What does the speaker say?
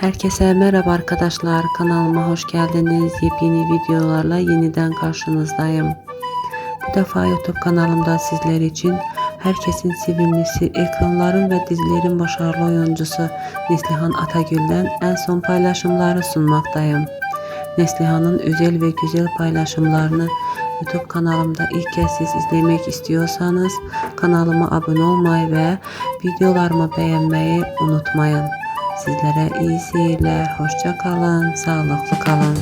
Herkese merhaba arkadaşlar. Kanalıma hoş geldiniz. Yepyeni videolarla yeniden karşınızdayım. Bu defa YouTube kanalımda sizler için herkesin sevimlisi, ekranların ve dizilerin başarılı oyuncusu Neslihan Atagül'den en son paylaşımları sunmaktayım. Neslihan'ın özel ve güzel paylaşımlarını YouTube kanalımda ilk kez siz izlemek istiyorsanız kanalıma abone olmayı ve videolarımı beğenmeyi unutmayın. sizlərə iyi seyirlər, xoşça qalın, sağlıqlı qalın.